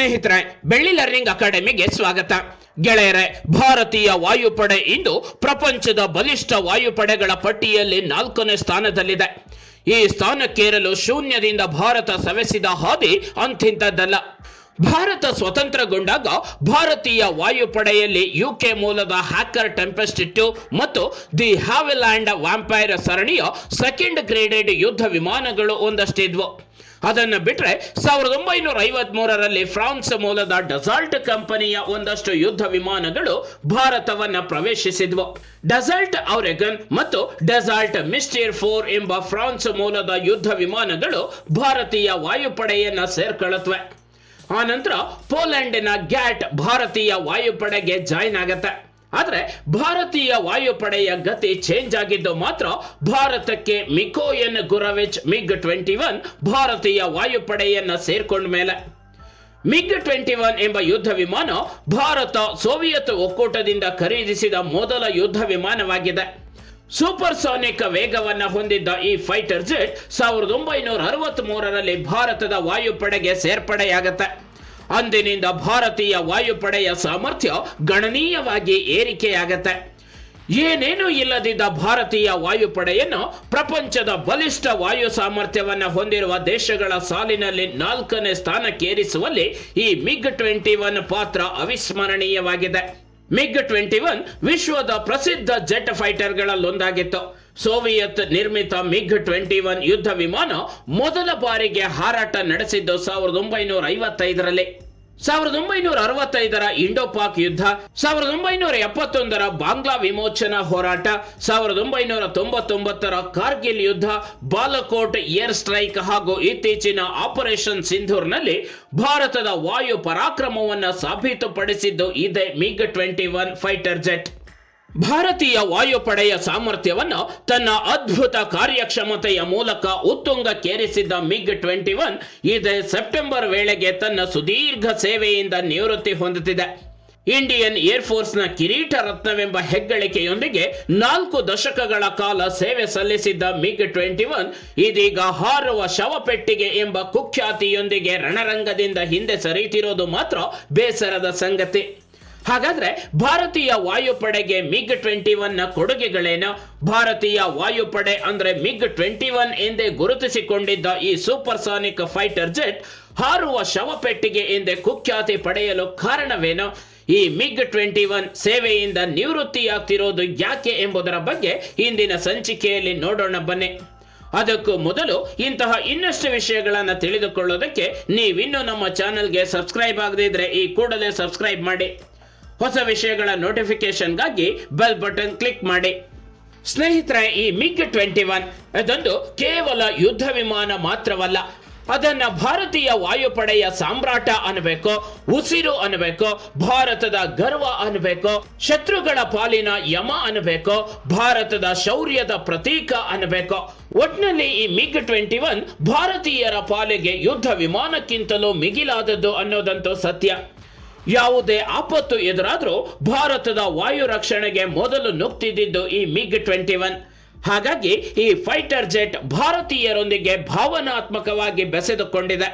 ಸ್ನೇಹಿತರೆ, ಬೆಳ್ಳಿ ಲರ್ನಿಂಗ್ ಅಕಾಡೆಮಿಗೆ ಸ್ವಾಗತ. ಗೆಳೆಯರೆ, ಭಾರತೀಯ ವಾಯುಪಡೆ ಇಂದು ಪ್ರಪಂಚದ ಬಲಿಷ್ಠ ವಾಯುಪಡೆಗಳ ಪಟ್ಟಿಯಲ್ಲಿ ನಾಲ್ಕನೇ ಸ್ಥಾನದಲ್ಲಿದೆ. ಈ ಸ್ಥಾನಕ್ಕೇರಲು ಶೂನ್ಯದಿಂದ ಭಾರತ ಸವೆಸಿದ ಹಾದಿ ಅಂತಿಂತದ್ದಲ್ಲ ಭಾರತ ಸ್ವತಂತ್ರಗೊಂಡಾಗ ಭಾರತೀಯ ವಾಯುಪಡೆಯಲ್ಲಿ ಯುಕೆ ಮೂಲದ ಹ್ಯಾಕರ್ ಟೆಂಪೆಸ್ಟ್ ಇಟ್ಟು ಮತ್ತು ದಿ ಹಾವೆಲ್ಯಾಂಡ್ ವ್ಯಾಂಪೈರ್ ಸರಣಿಯ ಸೆಕೆಂಡ್ ಗ್ರೇಡೆಡ್ ಯುದ್ಧ ವಿಮಾನಗಳು ಒಂದಷ್ಟಿದ್ವು. ಅದನ್ನು ಬಿಟ್ರೆ ಸಾವಿರದ ಒಂಬೈನೂರ ಐವತ್ ಮೂರರಲ್ಲಿ ಫ್ರಾನ್ಸ್ ಮೂಲದ ಡಸಾಲ್ಟ್ ಕಂಪನಿಯ ಒಂದಷ್ಟು ಯುದ್ಧ ವಿಮಾನಗಳು ಭಾರತವನ್ನ ಪ್ರವೇಶಿಸಿದ್ವು. ಡಸಾಲ್ಟ್ ಔರೆಗನ್ ಮತ್ತು ಡೆಸಾಲ್ಟ್ ಮಿಸ್ಟೀರ್ ಫೋರ್ ಎಂಬ ಫ್ರಾನ್ಸ್ ಮೂಲದ ಯುದ್ಧ ವಿಮಾನಗಳು ಭಾರತೀಯ ವಾಯುಪಡೆಯನ್ನ ಸೇರ್ಕೊಳ್ಳುತ್ತವೆ ಆನಂತರ ಪೋಲೆಂಡಿನ ಗ್ಯಾಟ್ ಭಾರತೀಯ ವಾಯುಪಡೆಗೆ ಜಾಯಿನ್ ಆಗತ್ತೆ. ಆದ್ರೆ ಭಾರತೀಯ ವಾಯುಪಡೆಯ ಗತಿ ಚೇಂಜ್ ಆಗಿದ್ದು ಮಾತ್ರ ಭಾರತಕ್ಕೆ Mikoyan Gurevich MiG twenty one ಭಾರತೀಯ ವಾಯುಪಡೆಯನ್ನ ಸೇರ್ಕೊಂಡ ಮೇಲೆ. ಮಿಗ್ ಟ್ವೆಂಟಿ ಒನ್ ಎಂಬ ಯುದ್ಧ ವಿಮಾನ ಭಾರತ ಸೋವಿಯತ್ ಒಕ್ಕೂಟದಿಂದ ಖರೀದಿಸಿದ ಮೊದಲ ಯುದ್ಧ ವಿಮಾನವಾಗಿದೆ. ಸೂಪರ್ ಸೋನಿಕ್ ವೇಗವನ್ನು ಹೊಂದಿದ್ದ ಈ ಫೈಟರ್ ಜೆಟ್ ಸಾವಿರದ ಒಂಬೈನೂರ ಅರವತ್ತ್ ಮೂರರಲ್ಲಿ ಭಾರತದ ವಾಯುಪಡೆಗೆ ಸೇರ್ಪಡೆಯಾಗತ್ತೆ. ಅಂದಿನಿಂದ ಭಾರತೀಯ ವಾಯುಪಡೆಯ ಸಾಮರ್ಥ್ಯ ಗಣನೀಯವಾಗಿ ಏರಿಕೆಯಾಗತ್ತೆ. ಏನೇನೂ ಇಲ್ಲದಿದ್ದ ಭಾರತೀಯ ವಾಯುಪಡೆಯನ್ನು ಪ್ರಪಂಚದ ಬಲಿಷ್ಠ ವಾಯು ಸಾಮರ್ಥ್ಯವನ್ನು ಹೊಂದಿರುವ ದೇಶಗಳ ಸಾಲಿನಲ್ಲಿ ನಾಲ್ಕನೇ ಸ್ಥಾನಕ್ಕೇರಿಸುವಲ್ಲಿ ಈ ಮಿಗ್ ಟ್ವೆಂಟಿ ಒನ್ ಪಾತ್ರ ಅವಿಸ್ಮರಣೀಯವಾಗಿದೆ. ಮಿಗ್ ಟ್ವೆಂಟಿ ಒನ್ ವಿಶ್ವದ ಪ್ರಸಿದ್ಧ ಜೆಟ್ ಫೈಟರ್ಗಳಲ್ಲೊಂದಾಗಿತ್ತು. ಸೋವಿಯತ್ ನಿರ್ಮಿತ ಮಿಗ್ ಟ್ವೆಂಟಿ ಒನ್ ಯುದ್ಧ ವಿಮಾನ ಮೊದಲ ಬಾರಿಗೆ ಹಾರಾಟ ನಡೆಸಿದ್ದು ಸಾವಿರದ ಒಂಬೈನೂರ ಐವತ್ತೈದರಲ್ಲಿ. ಸಾವಿರದ ಒಂಬೈನೂರ ಅರವತ್ತೈದರ ಇಂಡೋ ಪಾಕ್ ಯುದ್ಧ, ಸಾವಿರದ ಒಂಬೈನೂರ ಎಪ್ಪತ್ತೊಂದರ ಬಾಂಗ್ಲಾ ವಿಮೋಚನಾ ಹೋರಾಟ, ಸಾವಿರದ ಒಂಬೈನೂರ ತೊಂಬತ್ತೊಂಬತ್ತರ ಕಾರ್ಗಿಲ್ ಯುದ್ಧ, ಬಾಲಕೋಟ್ ಏರ್ ಸ್ಟ್ರೈಕ್ ಹಾಗೂ ಇತ್ತೀಚಿನ ಆಪರೇಷನ್ ಸಿಂಧೂರ್ನಲ್ಲಿ ಭಾರತದ ವಾಯು ಪರಾಕ್ರಮವನ್ನು ಸಾಬೀತುಪಡಿಸಿದ್ದು ಇದೆ MiG twenty one fighter jet. ಭಾರತೀಯ ವಾಯುಪಡೆಯ ಸಾಮರ್ಥ್ಯವನ್ನು ತನ್ನ ಅದ್ಭುತ ಕಾರ್ಯಕ್ಷಮತೆಯ ಮೂಲಕ ಉತ್ತುಂಗಕ್ಕೇರಿಸಿದ್ದ ಮಿಗ್ ಟ್ವೆಂಟಿ ಒನ್ ಇದೇ ಸೆಪ್ಟೆಂಬರ್ ವೇಳೆಗೆ ತನ್ನ ಸುದೀರ್ಘ ಸೇವೆಯಿಂದ ನಿವೃತ್ತಿ ಹೊಂದುತ್ತಿದೆ. ಇಂಡಿಯನ್ ಏರ್ಫೋರ್ಸ್ನ ಕಿರೀಟ ರತ್ನವೆಂಬ ಹೆಗ್ಗಳಿಕೆಯೊಂದಿಗೆ ನಾಲ್ಕು ದಶಕಗಳ ಕಾಲ ಸೇವೆ ಸಲ್ಲಿಸಿದ್ದ ಮಿಗ್ ಟ್ವೆಂಟಿ ಒನ್ ಇದೀಗ ಹಾರುವ ಶವಪೆಟ್ಟಿಗೆ ಎಂಬ ಕುಖ್ಯಾತಿಯೊಂದಿಗೆ ರಣರಂಗದಿಂದ ಹಿಂದೆ ಸರಿಯುತ್ತಿರೋದು ಮಾತ್ರ ಬೇಸರದ ಸಂಗತಿ. ಹಾಗಾದ್ರೆ ಭಾರತೀಯ ವಾಯುಪಡೆಗೆ ಮಿಗ್ ಟ್ವೆಂಟಿ ಒನ್ನ ಕೊಡುಗೆಗಳೇನು? ಭಾರತೀಯ ವಾಯುಪಡೆ ಅಂದ್ರೆ ಮಿಗ್ ಟ್ವೆಂಟಿ ಒನ್ ಎಂದೇ ಗುರುತಿಸಿಕೊಂಡಿದ್ದ ಈ ಸೂಪರ್ ಸಾನಿಕ್ ಫೈಟರ್ ಜೆಟ್ ಹಾರುವ ಶವಪೆಟ್ಟಿಗೆ ಎಂದೇ ಕುಖ್ಯಾತಿ ಪಡೆಯಲು ಕಾರಣವೇನು? ಈ ಮಿಗ್ ಟ್ವೆಂಟಿ ಒನ್ ಸೇವೆಯಿಂದ ನಿವೃತ್ತಿಯಾಗ್ತಿರೋದು ಯಾಕೆ ಎಂಬುದರ ಬಗ್ಗೆ ಇಂದಿನ ಸಂಚಿಕೆಯಲ್ಲಿ ನೋಡೋಣ ಬನ್ನಿ. ಅದಕ್ಕೂ ಮೊದಲು ಇಂತಹ ಇನ್ನಷ್ಟು ವಿಷಯಗಳನ್ನು ತಿಳಿದುಕೊಳ್ಳೋದಕ್ಕೆ ನೀವಿನ್ನೂ ನಮ್ಮ ಚಾನೆಲ್ಗೆ ಸಬ್ಸ್ಕ್ರೈಬ್ ಆಗದಿದ್ರೆ ಈ ಕೂಡಲೇ ಸಬ್ಸ್ಕ್ರೈಬ್ ಮಾಡಿ. ಹೊಸ ವಿಷಯಗಳ ನೋಟಿಫಿಕೇಶನ್ಗಾಗಿ ಬೆಲ್ ಬಟನ್ ಕ್ಲಿಕ್ ಮಾಡಿ. ಸ್ನೇಹಿತರೆ, ಈ ಮಿಗ್ ಟ್ವೆಂಟಿ ಒನ್ ಅದೊಂದು ಕೇವಲ ಯುದ್ಧ ವಿಮಾನ ಮಾತ್ರವಲ್ಲ, ಅದನ್ನ ಭಾರತೀಯ ವಾಯುಪಡೆಯ ಸಾಮ್ರಾಟ ಅನ್ಬೇಕು, ಉಸಿರು ಅನ್ಬೇಕು, ಭಾರತದ ಗರ್ವ ಅನ್ಬೇಕು, ಶತ್ರುಗಳ ಪಾಲಿನ ಯಮ ಅನ್ಬೇಕು, ಭಾರತದ ಶೌರ್ಯದ ಪ್ರತೀಕ ಅನ್ಬೇಕು. ಒಟ್ನಲ್ಲಿ ಈ ಮಿಗ್ ಟ್ವೆಂಟಿ ಒನ್ ಭಾರತೀಯರ ಪಾಲಿಗೆ ಯುದ್ಧ ವಿಮಾನಕ್ಕಿಂತಲೂ ಮಿಗಿಲಾದದ್ದು ಅನ್ನೋದಂತೂ ಸತ್ಯ. ಯಾವುದೇ ಆಪತ್ತು ಎದುರಾದರೂ ಭಾರತದ ವಾಯು ರಕ್ಷಣೆಗೆ ಮೊದಲು ನುಗ್ತಿದ್ದಿದ್ದು ಈ ಮಿಗ್ ಟ್ವೆಂಟಿ ಒನ್. ಹಾಗಾಗಿ ಈ ಫೈಟರ್ ಜೆಟ್ ಭಾರತೀಯರೊಂದಿಗೆ ಭಾವನಾತ್ಮಕವಾಗಿ ಬೆಸೆದುಕೊಂಡಿದೆ.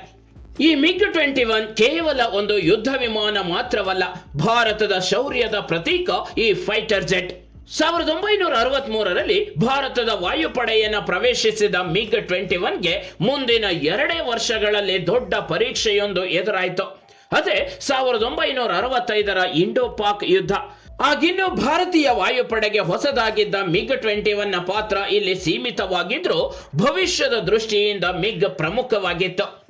ಈ ಮಿಗ್ ಟ್ವೆಂಟಿ ಒನ್ ಕೇವಲ ಒಂದು ಯುದ್ಧ ವಿಮಾನ ಮಾತ್ರವಲ್ಲ, ಭಾರತದ ಶೌರ್ಯದ ಪ್ರತೀಕ ಈ ಫೈಟರ್ ಜೆಟ್. ಸಾವಿರದ ಒಂಬೈನೂರ ಅರವತ್ತ್ ಮೂರರಲ್ಲಿ ಭಾರತದ ವಾಯುಪಡೆಯನ್ನು ಪ್ರವೇಶಿಸಿದ ಮಿಗ್ ಟ್ವೆಂಟಿ ಒನ್ಗೆ ಮುಂದಿನ ಎರಡೇ ವರ್ಷಗಳಲ್ಲಿ ದೊಡ್ಡ ಪರೀಕ್ಷೆಯೊಂದು ಎದುರಾಯಿತು. ಅದೇ ಸಾವಿರದ ಒಂಬೈನೂರ ಅರವತ್ತೈದರ ಇಂಡೋ ಪಾಕ್ ಯುದ್ಧ. ಆಗಿನ್ನೂ ಭಾರತೀಯ ವಾಯುಪಡೆಗೆ ಹೊಸದಾಗಿದ್ದ ಮಿಗ್ ಟ್ವೆಂಟಿ ಒನ್ನ ಪಾತ್ರ ಇಲ್ಲಿ ಸೀಮಿತವಾಗಿದ್ರೂ ಭವಿಷ್ಯದ ದೃಷ್ಟಿಯಿಂದ ಮಿಗ್ ಪ್ರಮುಖವಾಗಿತ್ತು.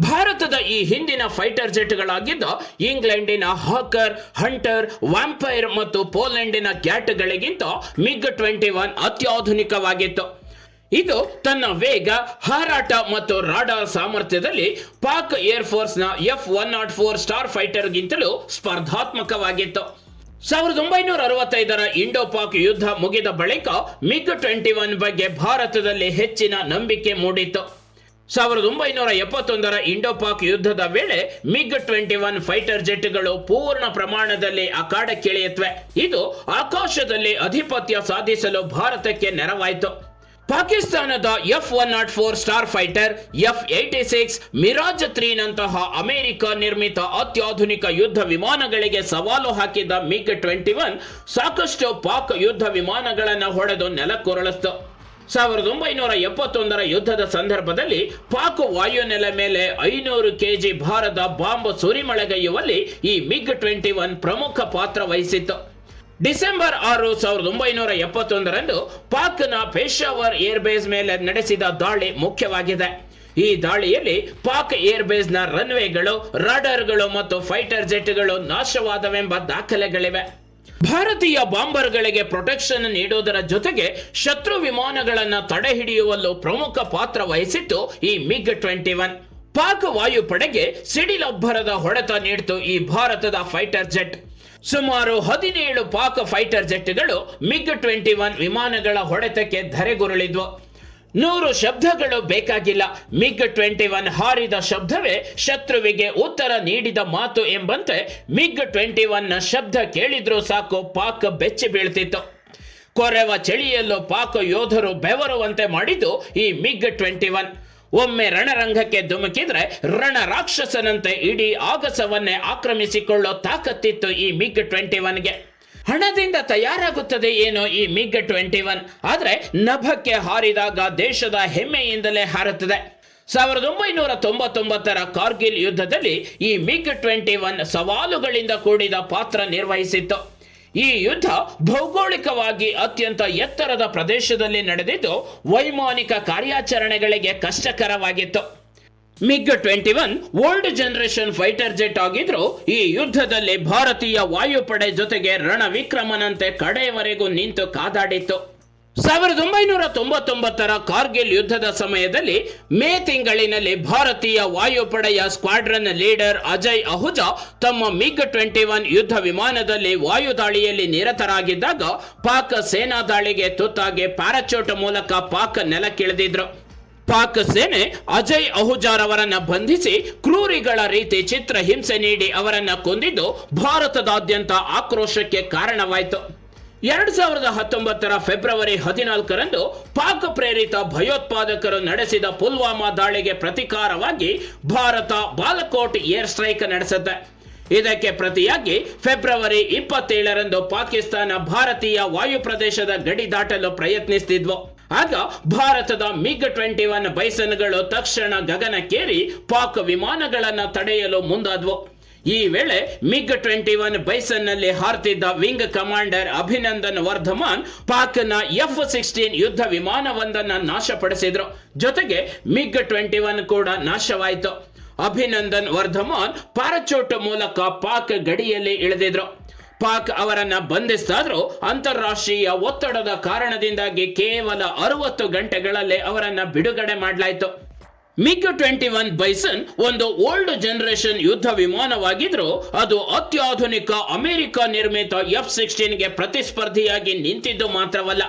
ಭಾರತದ ಈ ಹಿಂದಿನ ಫೈಟರ್ ಜೆಟ್ಗಳಾಗಿದ್ದ ಇಂಗ್ಲೆಂಡಿನ ಹಾಕರ್, ಹಂಟರ್, ವ್ಯಾಂಪೈರ್ ಮತ್ತು ಪೋಲೆಂಡಿನ ಕ್ಯಾಟ್ಗಳಿಗಿಂತ ಮಿಗ್ ಟ್ವೆಂಟಿ ಒನ್ ಅತ್ಯಾಧುನಿಕವಾಗಿತ್ತು. ಇದು ತನ್ನ ವೇಗ, ಹಾರಾಟ ಮತ್ತು ರಾಡಾರ್ ಸಾಮರ್ಥ್ಯದಲ್ಲಿ Pak air ಫೋರ್ಸ್ನ F one naught four star ಫೈಟರ್ಗಿಂತಲೂ ಸ್ಪರ್ಧಾತ್ಮಕವಾಗಿತ್ತು. ಸಾವಿರದ ಒಂಬೈನೂರ ಅರವತ್ತೈದರ ಇಂಡೋ ಪಾಕ್ ಯುದ್ಧ ಮುಗಿದ ಬಳಿಕ ಮಿಗ್ ಟ್ವೆಂಟಿ ಒನ್ ಬಗ್ಗೆ ಭಾರತದಲ್ಲಿ ಹೆಚ್ಚಿನ ನಂಬಿಕೆ ಮೂಡಿತ್ತು. ಸಾವಿರದ ಒಂಬೈನೂರ ಎಪ್ಪತ್ತೊಂದರ ಇಂಡೋ ಪಾಕ್ ಯುದ್ಧದ ವೇಳೆ ಮಿಗ್ ಟ್ವೆಂಟಿ ಒನ್ ಫೈಟರ್ ಜೆಟ್ಗಳು ಪೂರ್ಣ ಪ್ರಮಾಣದಲ್ಲಿ ಅಖಾಡಕ್ಕಿಳಿಯುತ್ತವೆ ಇದು ಆಕಾಶದಲ್ಲಿ ಅಧಿಪತ್ಯ ಸಾಧಿಸಲು ಭಾರತಕ್ಕೆ ನೆರವಾಯಿತು. ಪಾಕಿಸ್ತಾನದ F one naught four star fighter, F eighty six, Mirage three ನಂತಹ ಅಮೆರಿಕ ನಿರ್ಮಿತ ಅತ್ಯಾಧುನಿಕ ಯುದ್ಧ ವಿಮಾನಗಳಿಗೆ ಸವಾಲು ಹಾಕಿದ ಮಿಗ್ ಟ್ವೆಂಟಿ ಒನ್ ಸಾಕಷ್ಟು ಪಾಕ್ ಯುದ್ಧ ವಿಮಾನಗಳನ್ನು ಹೊಡೆದು ನೆಲಕ್ಕುರುಳಿಸ್ತು. ಸಾವಿರದ ಒಂಬೈನೂರ ಎಪ್ಪತ್ತೊಂದರ ಯುದ್ಧದ ಸಂದರ್ಭದಲ್ಲಿ ಪಾಕ್ ವಾಯುನೆಲೆ ಮೇಲೆ ಐನೂರು ಕೆಜಿ ಭಾರದ ಬಾಂಬ್ ಸುರಿಮಳೆಗೈಯುವಲ್ಲಿ ಈ ಮಿಗ್ ಟ್ವೆಂಟಿ ಒನ್ ಪ್ರಮುಖ ಪಾತ್ರ ವಹಿಸಿತ್ತು. ಡಿಸೆಂಬರ್ ಆರು ಸಾವಿರದ ಒಂಬೈನೂರ ಎಪ್ಪತ್ತೊಂದರಂದು ಪಾಕ್ನ ಪೇಶಾವರ್ ಏರ್ಬೇಸ್ ಮೇಲೆ ನಡೆಸಿದ ದಾಳಿ ಮುಖ್ಯವಾಗಿದೆ. ಈ ದಾಳಿಯಲ್ಲಿ ಪಾಕ್ ಏರ್ಬೇಸ್ನ ರನ್ವೇಗಳು, ರಾಡರ್ಗಳು ಮತ್ತು ಫೈಟರ್ ಜೆಟ್ಗಳು ನಾಶವಾದವೆಂಬ ದಾಖಲೆಗಳಿವೆ. ಭಾರತೀಯ ಬಾಂಬರ್ಗಳಿಗೆ ಪ್ರೊಟೆಕ್ಷನ್ ನೀಡುವುದರ ಜೊತೆಗೆ ಶತ್ರು ವಿಮಾನಗಳನ್ನು ತಡೆ ಹಿಡಿಯುವಲ್ಲೂ ಪ್ರಮುಖ ಪಾತ್ರ ವಹಿಸಿತ್ತು ಈ ಮಿಗ್ ಟ್ವೆಂಟಿ ಒನ್. ಪಾಕ್ ವಾಯುಪಡೆಗೆ ಸಿಡಿಲೊಬ್ಬರದ ಹೊಡೆತ ನೀಡಿತು ಈ ಭಾರತದ ಫೈಟರ್ ಜೆಟ್. ಸುಮಾರು ಹದಿನೇಳು ಪಾಕ್ ಫೈಟರ್ ಜೆಟ್ಗಳು ಮಿಗ್ ಟ್ವೆಂಟಿ ಒನ್ ವಿಮಾನಗಳ ಹೊಡೆತಕ್ಕೆ ಧರೆಗುರುಳಿದ್ವು. ನೂರು ಶಬ್ದಗಳು ಬೇಕಾಗಿಲ್ಲ. ಮಿಗ್ ಟ್ವೆಂಟಿ ಒನ್ ಹಾರಿದ ಶಬ್ದವೇ ಶತ್ರುವಿಗೆ ಉತ್ತರ ನೀಡಿದ ಮಾತು ಎಂಬಂತೆ ಮಿಗ್ ಟ್ವೆಂಟಿ ನ ಶಬ್ದ ಕೇಳಿದ್ರೂ ಸಾಕು ಪಾಕ್ ಬೆಚ್ಚಿ ಬೀಳ್ತಿತ್ತು. ಕೊರೆವ ಚಳಿಯಲ್ಲೂ ಪಾಕ್ ಯೋಧರು ಬೆವರುವಂತೆ ಮಾಡಿದ್ದು ಈ ಮಿಗ್ ಟ್ವೆಂಟಿ ಒನ್. ಒಮ್ಮೆ ರಣರಂಗಕ್ಕೆ ಧುಮುಕಿದ್ರೆ ರಣ ರಾಕ್ಷಸನಂತೆ ಇಡೀ ಆಗಸವನ್ನೇ ಆಕ್ರಮಿಸಿಕೊಳ್ಳೋ ತಾಕತ್ತಿತ್ತು ಈ ಮಿಗ್ ಟ್ವೆಂಟಿ ಒನ್ಗೆ. ಹಣದಿಂದ ತಯಾರಾಗುತ್ತದೆ ಏನೋ ಈ ಮಿಗ್ ಟ್ವೆಂಟಿ ಒನ್. ಆದ್ರೆ ನಭಕ್ಕೆ ಹಾರಿದಾಗ ದೇಶದ ಹೆಮ್ಮೆಯಿಂದಲೇ ಹಾರುತ್ತದೆ. ಸಾವಿರದ ಒಂಬೈನೂರ ತೊಂಬತ್ತೊಂಬತ್ತರ ಕಾರ್ಗಿಲ್ ಯುದ್ಧದಲ್ಲಿ ಈ ಮಿಗ್ ಟ್ವೆಂಟಿ ಒನ್ ಸವಾಲುಗಳಿಂದ ಕೂಡಿದ ಪಾತ್ರ ನಿರ್ವಹಿಸಿತ್ತು. ಈ ಯುದ್ಧ ಭೌಗೋಳಿಕವಾಗಿ ಅತ್ಯಂತ ಎತ್ತರದ ಪ್ರದೇಶದಲ್ಲಿ ನಡೆದಿದ್ದು ವೈಮಾನಿಕ ಕಾರ್ಯಾಚರಣೆಗಳಿಗೆ ಕಷ್ಟಕರವಾಗಿತ್ತು. MiG twenty one old generation fighter jet ಆಗಿದ್ರು, ಈ ಯುದ್ಧದಲ್ಲಿ ಭಾರತೀಯ ವಾಯುಪಡೆ ಜೊತೆಗೆ ರಣವಿಕ್ರಮನಂತೆ ಕಡೆಯವರೆಗೂ ನಿಂತು ಕಾದಾಡಿತ್ತು. ಸಾವಿರದ ಒಂಬೈನೂರ ತೊಂಬತ್ತೊಂಬತ್ತರ ಕಾರ್ಗಿಲ್ ಯುದ್ಧದ ಸಮಯದಲ್ಲಿ ಮೇ ತಿಂಗಳಿನಲ್ಲಿ ಭಾರತೀಯ ವಾಯುಪಡೆಯ ಸ್ಕ್ವಾಡ್ರನ್ ಲೀಡರ್ ಅಜಯ್ ಅಹುಜಾ ತಮ್ಮ ಮಿಗ್ ಟ್ವೆಂಟಿ ಒನ್ ಯುದ್ಧ ವಿಮಾನದಲ್ಲಿ ವಾಯು ದಾಳಿಯಲ್ಲಿ ನಿರತರಾಗಿದ್ದಾಗ ಪಾಕ್ ಸೇನಾ ದಾಳಿಗೆ ತುತ್ತಾಗಿ ಪ್ಯಾರಾಚೂಟ್ ಮೂಲಕ ಪಾಕ್ ನೆಲಕ್ಕಿಳಿದಿದ್ರು. ಪಾಕ್ ಸೇನೆ ಅಜಯ್ ಅಹುಜಾರ್ ಅವರನ್ನ ಬಂಧಿಸಿ ಕ್ರೂರಿಗಳ ರೀತಿ ಚಿತ್ರ ಹಿಂಸೆ ನೀಡಿ ಅವರನ್ನ ಕೊಂದಿದ್ದು ಭಾರತದಾದ್ಯಂತ ಆಕ್ರೋಶಕ್ಕೆ ಕಾರಣವಾಯಿತು. ಎರಡ್ ಸಾವಿರದ ಹತ್ತೊಂಬತ್ತರ ಫೆಬ್ರವರಿ ಹದಿನಾಲ್ಕರಂದು ಪಾಕ್ ಪ್ರೇರಿತ ಭಯೋತ್ಪಾದಕರು ನಡೆಸಿದ ಪುಲ್ವಾಮಾ ದಾಳಿಗೆ ಪ್ರತಿಕಾರವಾಗಿ ಭಾರತ ಬಾಲಕೋಟ್ ಏರ್ ಸ್ಟ್ರೈಕ್ ನಡೆಸುತ್ತೆ ಇದಕ್ಕೆ ಪ್ರತಿಯಾಗಿ ಫೆಬ್ರವರಿ ಇಪ್ಪತ್ತೇಳರಂದು ಪಾಕಿಸ್ತಾನ ಭಾರತೀಯ ವಾಯು ಪ್ರದೇಶದ ಗಡಿ ದಾಟಲು ಪ್ರಯತ್ನಿಸುತ್ತಿದ್ವು ಆಗ ಭಾರತದ ಮಿಗ್ ಟ್ವೆಂಟಿ ಒನ್ ಬೈಸನ್ಗಳು ತಕ್ಷಣ ಗಗನಕ್ಕೇರಿ ಪಾಕ್ ವಿಮಾನಗಳನ್ನು ತಡೆಯಲು ಮುಂದಾದ್ವು. ಈ ವೇಳೆ ಮಿಗ್ ಟ್ವೆಂಟಿ ಒನ್ ಬೈಸನ್ನಲ್ಲಿ ಹಾರ್ತಿದ್ದ ವಿಂಗ್ ಕಮಾಂಡರ್ ಅಭಿನಂದನ್ ವರ್ಧಮಾನ್ ಪಾಕ್ನ ಎಫ್ ಸಿಕ್ಸ್ಟೀನ್ ಯುದ್ಧ ವಿಮಾನವೊಂದನ್ನ ನಾಶಪಡಿಸಿದ್ರು. ಜೊತೆಗೆ ಮಿಗ್ ಟ್ವೆಂಟಿ ಒನ್ ಕೂಡ ನಾಶವಾಯಿತು. ಅಭಿನಂದನ್ ವರ್ಧಮಾನ್ ಪ್ಯಾರಾಚೂಟ್ ಮೂಲಕ ಪಾಕ್ ಗಡಿಯಲ್ಲಿ ಇಳಿದಿದ್ರು. ಪಾಕ್ ಅವರನ್ನ ಬಂಧಿಸಿದಾದ್ರೂ ಅಂತಾರಾಷ್ಟ್ರೀಯ ಒತ್ತಡದ ಕಾರಣದಿಂದಾಗಿ ಕೇವಲ ಅರವತ್ತು ಗಂಟೆಗಳಲ್ಲೇ ಅವರನ್ನ ಬಿಡುಗಡೆ ಮಾಡಲಾಯಿತು. ಮಿಗ್ ಟ್ವೆಂಟಿ ಒನ್ ಬೈಸನ್ ಒಂದು ಓಲ್ಡ್ ಜನರೇಷನ್ ಯುದ್ಧ ವಿಮಾನವಾಗಿದ್ರು ಅದು ಅತ್ಯಾಧುನಿಕ ಅಮೆರಿಕ ನಿರ್ಮಿತ ಎಫ್ ಸಿಕ್ಸ್ಟೀನ್ಗೆ ಪ್ರತಿಸ್ಪರ್ಧಿಯಾಗಿ ನಿಂತಿದ್ದು ಮಾತ್ರವಲ್ಲ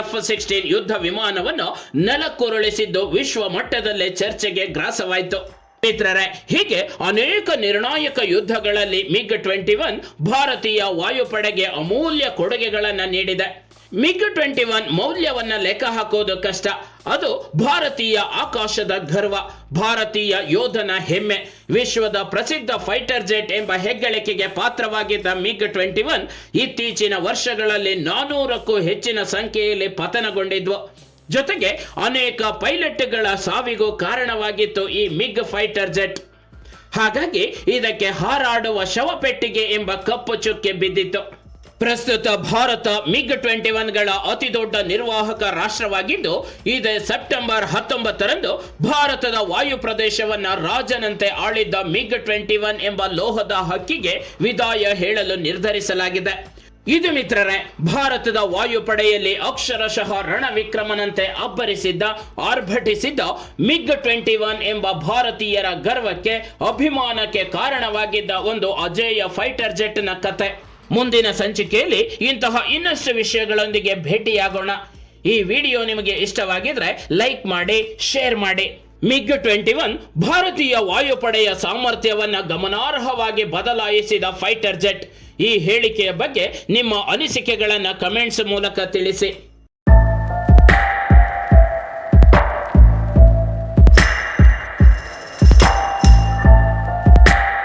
ಎಫ್ ಸಿಕ್ಸ್ಟೀನ್ ಯುದ್ಧ ವಿಮಾನವನ್ನು ನೆಲಕ್ಕುರುಳಿಸಿದ್ದು ವಿಶ್ವ ಮಟ್ಟದಲ್ಲೇ ಚರ್ಚೆಗೆ ಗ್ರಾಸವಾಯಿತು. ಮಿತ್ರರೇ, ಹೀಗೆ ಅನೇಕ ನಿರ್ಣಾಯಕ ಯುದ್ಧಗಳಲ್ಲಿ ಮಿಗ್ ಟ್ವೆಂಟಿ ಒನ್ ಭಾರತೀಯ ವಾಯುಪಡೆಗೆ ಅಮೂಲ್ಯ ಕೊಡುಗೆಗಳನ್ನ ನೀಡಿದೆ. ಮಿಗ್ ಟ್ವೆಂಟಿ ಒನ್ ಮೌಲ್ಯವನ್ನ ಲೆಕ್ಕ ಹಾಕೋದು ಕಷ್ಟ. ಅದು ಭಾರತೀಯ ಆಕಾಶದ ಗರ್ವ, ಭಾರತೀಯ ಯೋಧನ ಹೆಮ್ಮೆ. ವಿಶ್ವದ ಪ್ರಸಿದ್ಧ ಫೈಟರ್ ಜೆಟ್ ಎಂಬ ಹೆಗ್ಗಳಿಕೆಗೆ ಪಾತ್ರವಾಗಿದ್ದ ಮಿಗ್ ಟ್ವೆಂಟಿ ಒನ್ ಇತ್ತೀಚಿನ ವರ್ಷಗಳಲ್ಲಿ ನಾನೂರಕ್ಕೂ ಹೆಚ್ಚಿನ ಸಂಖ್ಯೆಯಲ್ಲಿ ಪತನಗೊಂಡಿದ್ವು. ಜೊತೆಗೆ ಅನೇಕ ಪೈಲಟ್ಗಳ ಸಾವಿಗೂ ಕಾರಣವಾಗಿತ್ತು ಈ ಮಿಗ್ ಫೈಟರ್ ಜೆಟ್ ಹಾಗಾಗಿ ಇದಕ್ಕೆ ಹಾರಾಡುವ ಶವಪೆಟ್ಟಿಗೆ ಎಂಬ ಕಪ್ಪು ಚುಕ್ಕೆ ಬಿದ್ದಿತ್ತು. ಪ್ರಸ್ತುತ ಭಾರತ ಮಿಗ್ ಟ್ವೆಂಟಿ ಒನ್ಗಳ ಅತಿ ದೊಡ್ಡ ನಿರ್ವಾಹಕ ರಾಷ್ಟ್ರವಾಗಿದ್ದು, ಇದೇ ಸೆಪ್ಟೆಂಬರ್ ಹತ್ತೊಂಬತ್ತರಂದು ಭಾರತದ ವಾಯು ಪ್ರದೇಶವನ್ನ ರಾಜನಂತೆ ಆಳಿದ್ದ ಮಿಗ್ ಟ್ವೆಂಟಿ ಒನ್ ಎಂಬ ಲೋಹದ ಹಕ್ಕಿಗೆ ವಿದಾಯ ಹೇಳಲು ನಿರ್ಧರಿಸಲಾಗಿದೆ. ಇದು ಮಿತ್ರರೇ, ಭಾರತದ ವಾಯುಪಡೆಯಲ್ಲಿ ಅಕ್ಷರಶಃ ರಣವಿಕ್ರಮನಂತೆ ಅಬ್ಬರಿಸಿದ್ದ, ಆರ್ಭಟಿಸಿದ್ದ ಮಿಗ್ ಟ್ವೆಂಟಿ ಒನ್ ಎಂಬ ಭಾರತೀಯರ ಗರ್ವಕ್ಕೆ, ಅಭಿಮಾನಕ್ಕೆ ಕಾರಣವಾಗಿದ್ದ ಒಂದು ಅಜೇಯ ಫೈಟರ್ ಜೆಟ್ನ ಕತೆ. ಮುಂದಿನ ಸಂಚಿಕೆಯಲ್ಲಿ ಇಂತಹ ಇನ್ನಷ್ಟು ವಿಷಯಗಳೊಂದಿಗೆ ಭೇಟಿಯಾಗೋಣ. ಈ ವಿಡಿಯೋ ನಿಮಗೆ ಇಷ್ಟವಾಗಿದ್ರೆ ಲೈಕ್ ಮಾಡಿ, ಶೇರ್ ಮಾಡಿ. ಮಿಗ್ ಟ್ವೆಂಟಿ ಒನ್ ಭಾರತೀಯ ವಾಯುಪಡೆಯ ಸಾಮರ್ಥ್ಯವನ್ನ ಗಮನಾರ್ಹವಾಗಿ ಬದಲಾಯಿಸಿದ ಫೈಟರ್ ಜೆಟ್. ಈ ಹೇಳಿಕೆಯ ಬಗ್ಗೆ ನಿಮ್ಮ ಅನಿಸಿಕೆಗಳನ್ನು ಕಮೆಂಟ್ಸ್ ಮೂಲಕ ತಿಳಿಸಿ.